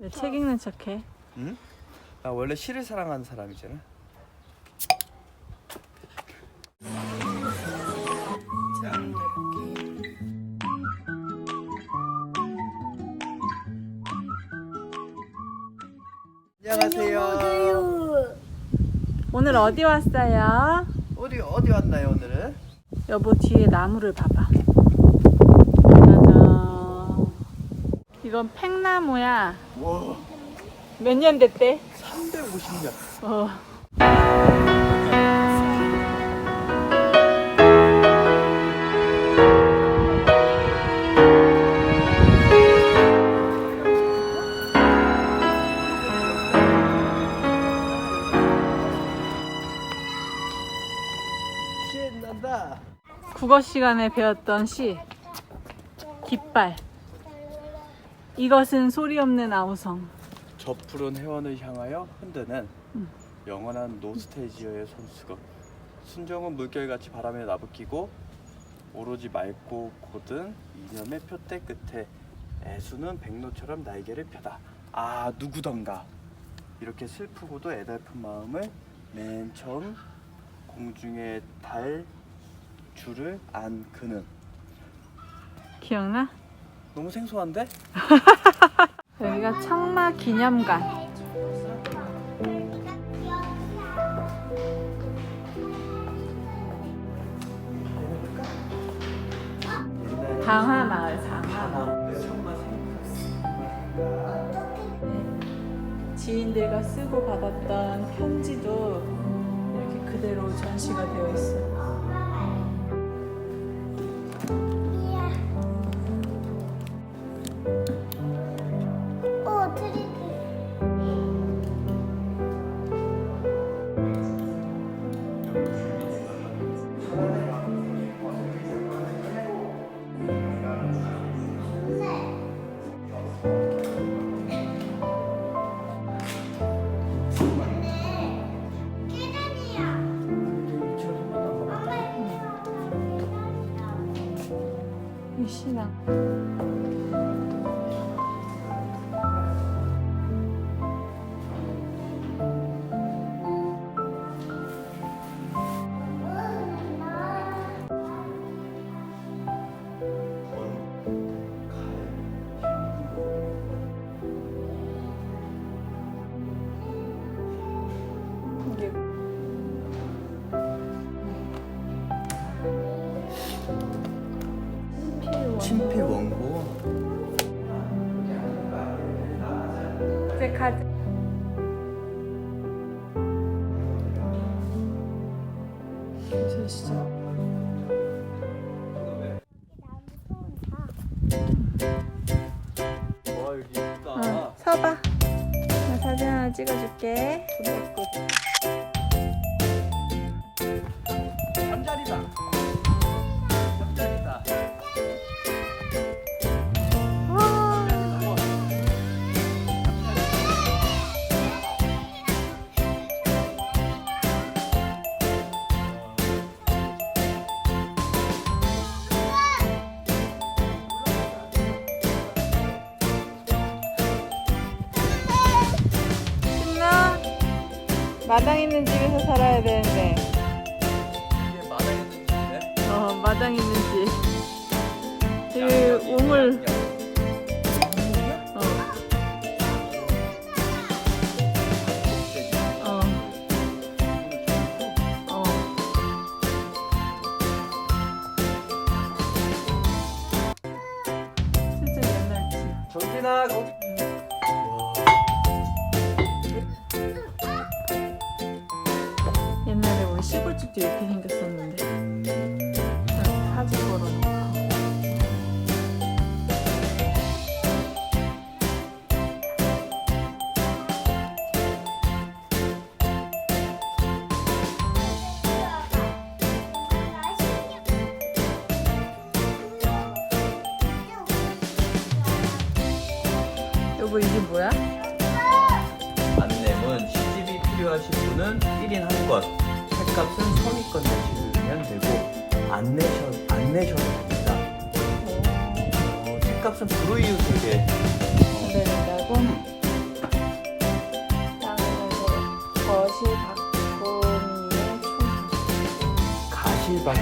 내책 읽는 척해. 응? 나 원래 시를 사랑하는 사람이잖아. 안녕하세요. 오늘 어디 왔어요? 어디 어디 왔나요 오늘은? 여보 뒤에 나무를 봐봐. 짜잔. 이건 팽나무야. 와, 몇 년 됐대? 350년. 어. 국어 시간에 배웠던 시. 깃발. 이것은 소리 없는 아우성. 저 푸른 해원을 향하여 흔드는 음. 영원한 노스테지어의 손수건 순정은 물결같이 바람에 나부끼고 오로지 맑고 고든 이념의 표대 끝에 애수는 백로처럼 날개를 펴다 아 누구던가 이렇게 슬프고도 애달픈 마음을 맨 처음 공중에 달 줄을 안 그는 기억나? 너무 생소한데? 여기가 청마 기념관. 강화 마을 강화. 지인들과 쓰고 받았던 편지도 이렇게 그대로 전시가 되어 있어. 오, 이 신앙. 친필 원고 이제 가자. 저 진짜 와 여기 예쁘다 어, 서봐. 나 사진 하나 찍어줄게. 잠자리다. 잠자리다. 마당 있는 집에서 살아야 되는데. 이게 마당에 있는 집인데? 어, 마당 있는 집. 여기 우물. 어, 어, 어. 정진아 거기. 여보 이게 뭐야? 안내문 시집이 필요하신 분은 1인 한권 책값은 선입권 내시면 되고 안 내셔 안 내셔도 됩니다. 어, 책값은 불우이웃에게 된다고 거시 박보미의 가실방.